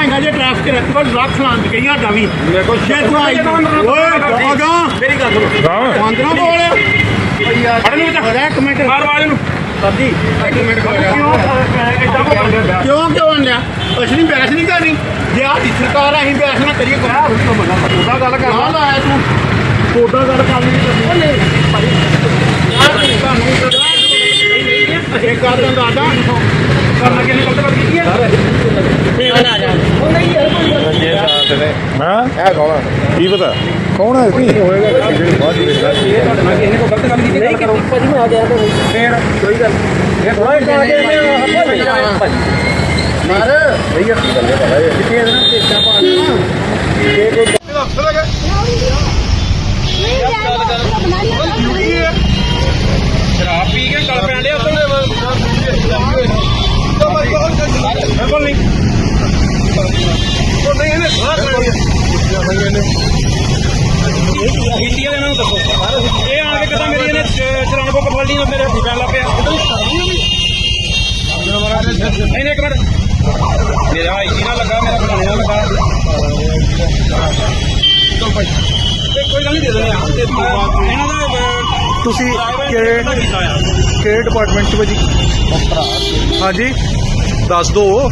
ਭਾਈਗਾ ਜੇ traffic record lakh ਲਾਂਦ ਗਈਆਂ ਡਾਵੀ ਮੇਰੇ ਕੋਲ ਜੇ ਤੂੰ ਆਈ ਓਏ ਅਗਾ ਮੇਰੀ ਗੱਲ ਸੁਣੋ ਬੰਦ ਨਾ ਬੋਲ ਫੜ ਨੂੰ ਵਿੱਚ ਅਰੇ ਇੱਕ ਮਿੰਟ ਮਾਰ ਆਵਾਜ਼ ਨੂੰ ਸਰਦੀ ਇੱਕ ਮਿੰਟ ਕਿਉਂ ਕਿਉਂ ਕਿਉਂ ਆਂਦਿਆ ਅਸੀਂ ਨਹੀਂ ਬਹਿਸ ਨਹੀਂ ਕਰਨੀ ਜੇ ਆਹ ਦੀ ਸਰਕਾਰ ਆ, ਅਸੀਂ ਬਹਿਸ ਨਾ ਕਰੀਏ ਕੋਈ ਉਸ ਤੋਂ ਬੰਦਾ ਉਹਦਾ ਗੱਲ ਕਰ ਨਾ ਲਾਇਆ ਤੂੰ ਕੋਡਾ ਗੱਲ ਕਰ ਨਹੀਂ ਕਰਨੀ ਇਹ ਗੱਲ ਦਾ ਦਾਦਾ ਕਰਨਾ ਕਿਹਨੇ ਗਲਤ ਗੱਲ ਕੀਤੀ ਹੈ ਹਾਂ ਇਹ ਕੌਣ ਹੈ ਕੀ ਪਤਾ? ਕੌਣ ਹੈ ਸੀ ਇਹ ਤੁਹਾਡੇ ਨਾਲ ਕਿਸੇ ਨੇ ਕੋਈ ਗਲਤ ਗੱਲ ਕੀਤੀ। ਗੱਲ ਕਰੋ। ਭਾਜੀ ਮੈਂ ਆ ਗਿਆ ਤਾਂ ਫੇਰ ਕੋਈ ਗੱਲ ਇਹ ਥੋੜਾ ਜਿਹਾ ਆ ਕੇ ਭਾਜੀ ਮਾਰ। ਸਹੀ ਹੱਥੀ ਗੱਲ ਹੈ ਕਿੱਥੇ ਇਹਦੇ ਨਾਲ ਤੇਜਾ ਪਾ ਇਹ ਕੋਈ ਅਫਸਰ ਹੈਗਾ ਸ਼ਰਾਬ ਪੀ ਕੇ ਗਲ ਪੈਣ ਲਿਆ ਉਦੋਂ ਬਿਲਕੁਲ ਨਹੀਂ ਉਹ ਨਹੀਂ ਇਹਨੇ ਸਾਰ ਕੀਤੀ ਇਹਨਾਂ ਨੂੰ ਦੱਸੋ ਇਹ ਆ ਕੇ ਕਦਾ ਮੇਰੀ ਇਹਨੇ ਚਲਾਨ ਬੁੱਕ ਫੜ ਲਈ ਤੇ ਮੇਰੇ ਹੱਥੀ ਪੈਣ ਲੱਗ ਪਿਆ। ਨਹੀਂ ਨਹੀਂ ਇੱਕ ਮਿੰਟ। ਮੇਰਾ ਆਈਡੀ ਨਾਲ ਲੱਗਾ ਮੇਰਾ ਬਣਾਣੇ ਨਾਲ ਲੱਗਾ। ਚਲ ਭਾਈ। ਤੇ ਕੋਈ ਗੱਲ ਨਹੀਂ ਦੇ ਦਿੰਦੇ ਆ। ਤੇ ਇਹਨਾਂ ਦਾ ਅਹ, ਤੁਸੀਂ ਕਿਹੜੇ ਡਿਪਾਰਟਮੈਂਟ ਚ ਭਾਜੀ? ਹਾਂਜੀ। ਦੱਸ ਦੋ।